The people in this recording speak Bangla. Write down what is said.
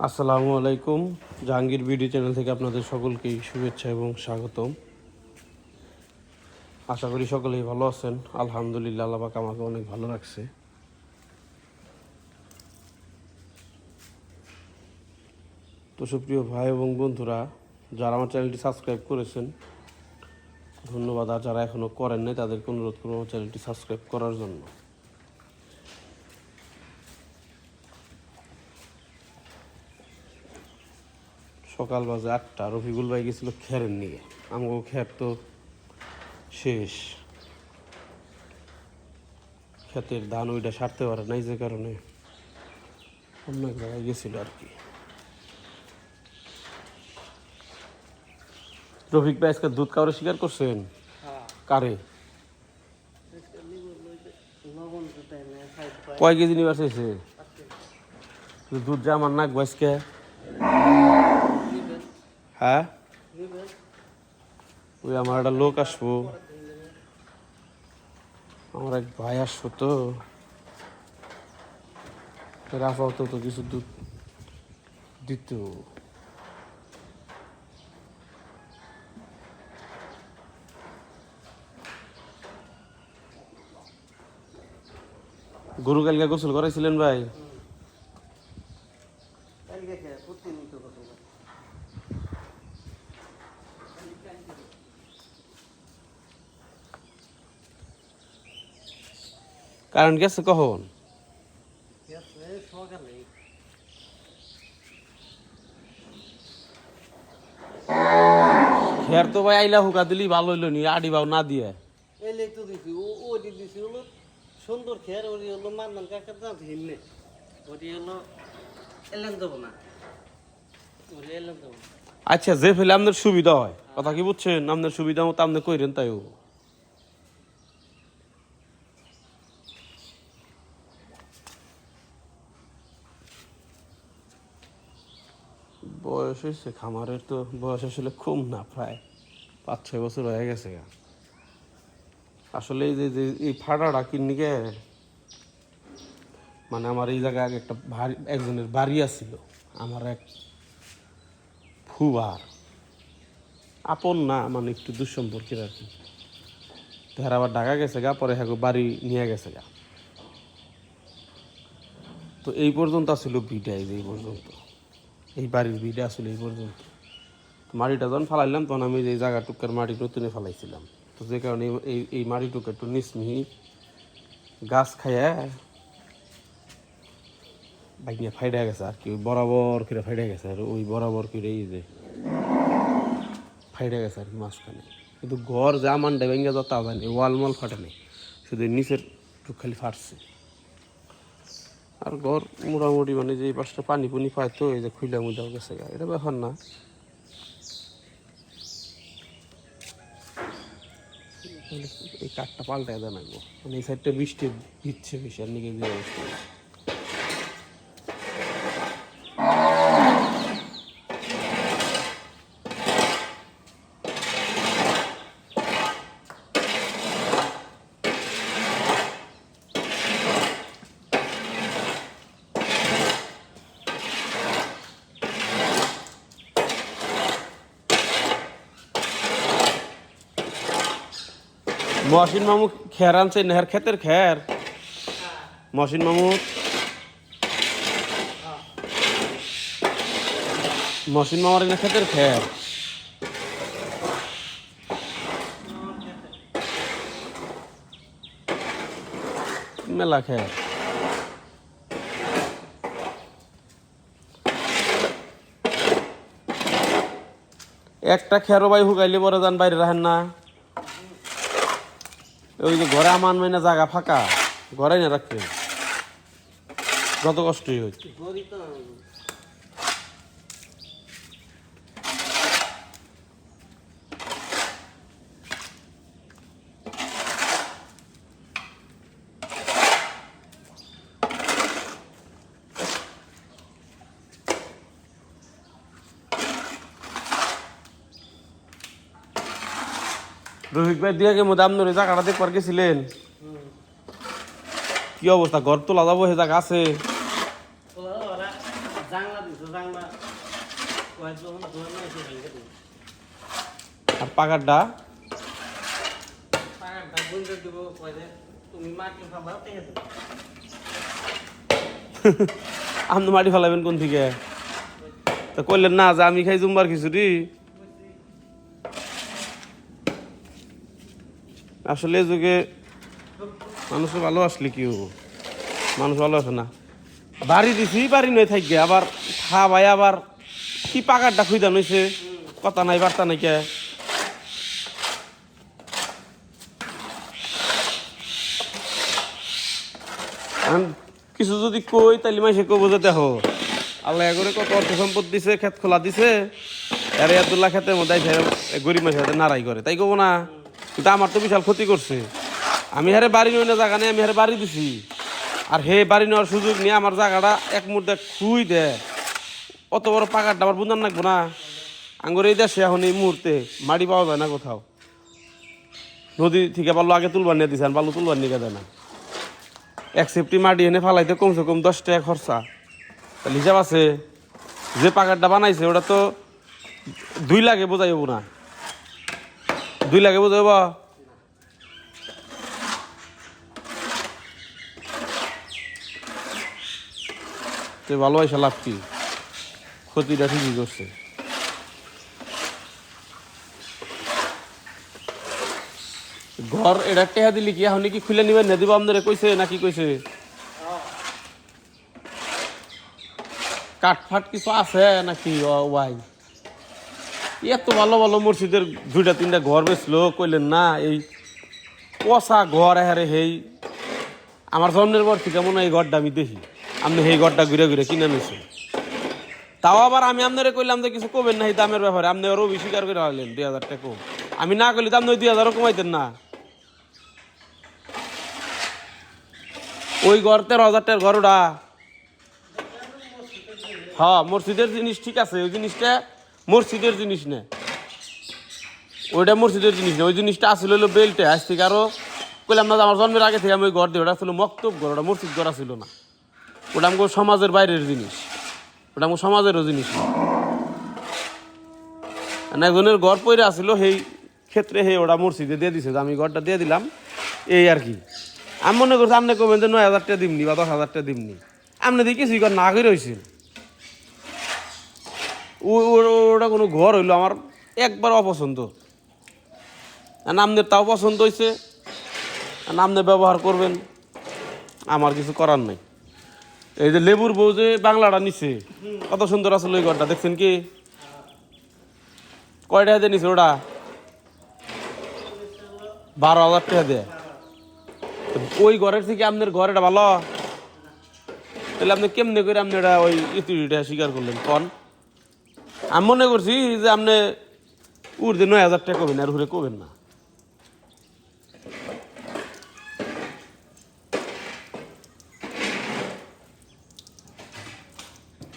আসসালামু আলাইকুম, জাহাঙ্গীর বিডি চ্যানেল থেকে আপনাদের সকলকেই শুভেচ্ছা এবং স্বাগতম। আশা করি সকলেই ভালো আছেন। আলহামদুলিল্লাহ, আল্লাহ আমাকে অনেক ভালো রাখছে। তো সুপ্রিয় ভাই এবং বন্ধুরা, যারা আমার চ্যানেলটি সাবস্ক্রাইব করেছেন, ধন্যবাদ। আর যারা এখনও করেন নাই, তাদেরকে অনুরোধ করব আমার চ্যানেলটি সাবস্ক্রাইব করার জন্য। সকাল বাজে আটটা রফিকুল ভাই গেছিল খেরের নিয়ে। আমাকে খের তো শেষ। ক্ষেতের ধান ওইটা সারতে পারে নাই যে কারণে অন্য এক জায়গায় গেছিল আর কি। রফিক ভাই আজকে দুধ কাউরে স্বীকার করছেন? কারে? কয় কেজি নিবার চাইছে দুধ যা আমার নাক বয়সকে হ্যাঁ? ওই আমার একটা লোক আসব। আমার এক ভাই আসব তো। রাফাও তো তো কিছু দুধ দিত গরু কালকে গোসল করাইছিলেন ভাই? কারণ গেছে কখন? খের তো ভাই আইলা হুকা দিলি ভালো হইল নি আডি বাউ না দিয়ে। এলে তো দিছি ও ওটি দিছি হলো সুন্দর খেয়ার ওটি হলো মান্নান কাকার দাম হিমনে ওটি হলো এলেন দেবো না। ওটি এলেন দেবো আচ্ছা যে ফেলে আপনার সুবিধা হয় কথা কি বুঝছেন? আপনার সুবিধা মতো আপনি কইরেন তাইও বয়স হয়েছে, খামারের তো বয়স আসলে কম না প্রায়। পাঁচ ছয় বছর হয়ে গেছে। আসলে এই যে এই ফাটাটা কিনিকে মানে আমার এই জায়গায় আগে একটা ভারী, একজনের বাড়ি আছিল। আমার এক ফুবার আপন না মানে একটু দুঃসম্পর্কের আর কি। তার আবার ঢাকা গেছে গা, পরে হ্যাঁ বাড়ি নিয়ে গেছে গা। তো এই পর্যন্ত আসলে বিটা এই যে এই পর্যন্ত। এই বাড়ির বিটা আসলে এই পর্যন্ত। মাটিটা যখন ফালাইলাম, তখন আমি এই জায়গা টুকার মাটি নতুনে ফালাইছিলাম। তো যে কারণে এই- এই মাটি টুকা একটু নিসমিহি গাছ খাইয়া বাইক ফাইডা গেছে আর কি বরাবর করে ফাইডা গেছে আর ওই বরাবর করে এই যে ফাইডা গেছে আর কি মাঝখানে। কিন্তু ঘর যা মানটা ভেঙে যা তা জানি ওয়াল মল ফাটে নেই, শুধু নিচের টুক খালি ফাটছে। আর ঘর মোটামুটি মানে যে এই পাশটা পানি পুনি পায় তো এই যে খুইলা মুদাও গেছে গা। এটা ব্যাপার না। এই কাঠটা পাল্টায় দেন মানে এই সাইডটা বৃষ্টি দিচ্ছে বেশি, আর নিকে দিয়ে মহসিন মামু খের আনছে, নেহার ক্ষেতের খের মহসিন মামু। মহসিন মামার এখানে ক্ষেতের খের মেলা খের একটা খেরো ভাই হুকাইলে পরে যান বাইরে রাখেন না। ওই যে ঘরে আমার মানে জায়গা ফাঁকা ঘরে না রাখতে। যত কষ্টই হোক রফিক ভাই দিয়ে গে মধ্যে গেছিলেন। কি অবস্থা? ঘর তোলা যাব সে জায়গা আছে। দিই আর পাকারটা আপনি মাটি ফেলাবেন কোন থেকে? তো না যে আমি খাই জুম্বার খিচুড়ি। আসলে যুগে মানুষ ভালো আসলে কি হব? মানুষ ভালো আছে না। বাড়ি দিছি, বাড়ি নয় থাকবে আবার খাবাই আবার কি পাকারটা খুঁজা নইছে? কথা নাই, বার্তা নাই কে? কিছু যদি কই তাহলে মাসে কব যে দেখো, আল্লাহ করে কত অর্থ সম্পদ দিছে খেত খোলা দিছে। আরে আব্দুল্লাহ খেতে মধ্যে গরিব মাসে হাতে নাড়াই করে, তাই কব না? কিন্তু আমার তো বিশাল ক্ষতি করছে। আমি হারে বাড়ি নই না জায়গা নেই, আমি হারে বাড়ি দিছি। আর হে বাড়ি নেওয়ার সুযোগ নিয়ে আমার জায়গাটা এক মুহূর্তে খুই দে। অত বড় পাকারটা আমার বুঝান লাগবো না। আঙ্গুর এই দেশে এখন এই মুহূর্তে মাটি পাওয়া যায় না কোথাও। নদী থেকে বালু আগে তুলবার নিয়ে দিছে, আর বালু তুলবার নিয়ে দেয় না। এক সেফটি মাটি এনে ফালাইতে কমসে কম দশ টাকা খরচা। তাহলে হিসাব আছে, যে পাকারটা বানাইছে, ওটা তো দুই লাখে বোঝাইব না। দুই লাগে লাখে বোঝাইব তো ভালোবাসা লাভ কি ক্ষতিটা ঠিকই করছে ঘর এটা টেহা দিলি কি? এখন কি খুলে নিবেন না দিব আপনারে কইছে নাকি কইছে কাঠ ফাট কিছু আছে নাকি ওয়াই এত ভালো ভালো মসজিদের দুইটা, তিনটা ঘর বেচলো, কইলেন, না, এই পচা ঘর হারে হেই, আমার জন্মের পর থেকে মনে এই ঘরটা আমি দেখি। আপনি সেই ঘরটা ঘুরে ঘুরে কিনে নিছে তাও আবার আমি আপনারে কইলাম যে কিছু কবেন না এই দামের ব্যাপারে। আপনি আরও স্বীকার করে হলেন দুই হাজার টাকা কম। আমি না করলে তো আপনি ওই দুই হাজারও কমাইতেন না। ওই ঘর তেরো হাজার টাকার ঘর ওটা। হ্যাঁ মসজিদের জিনিস ঠিক আছে, ওই জিনিসটা মসজিদের জিনিস না। ওইটা মসজিদের জিনিস না। ওই জিনিসটা আসলে হলো বেল্টে। আজ থেকে আরও কইলাম না আমার জন্মের আগে থেকে আমি ওই ঘর দিই। ওটা ছিল মক্তব ঘর, ওটা মসজিদ ঘর ছিল না। ওটা আমাকে সমাজের বাইরের জিনিস। ওটা আমার সমাজেরও জিনিস না। একজনের ঘর পইরে আসছিল সেই ক্ষেত্রে হে ওটা মসজিদে দিয়ে দিছে। আমি ঘরটা দিয়ে দিলাম, এই আর কি। আমি মনে করছি, আপনি কবেন যে নয় হাজারটা দিমনি বা দশ হাজারটা দিমনি। আপনি দিয়ে কিছুই না করে ও- ওটা কোনো ঘর হইল আমার একবার অপছন্দ। আর আপনার তাও পছন্দ হয়েছে আর আপনি ব্যবহার করবেন। আমার কিছু করার নাই। এই যে লেবুর বউ যে বাংলাটা নিছে, কত সুন্দর আসলে ওই ঘরটা, দেখছেন কি? কয়টা দিয়ে নিছে ওটা? বারো হাজার টাকা দিয়ে। ওই ঘরের থেকে আপনার ঘরটা ভালো? তাহলে আপনি কেমনে করে আপনি এটা ওই ইতুরিটা স্বীকার করলেন? কন? আমি মনে করছি যে আপনি উর্ধে নয় হাজার টাকা কবেন আর ঘুরে কবেন না।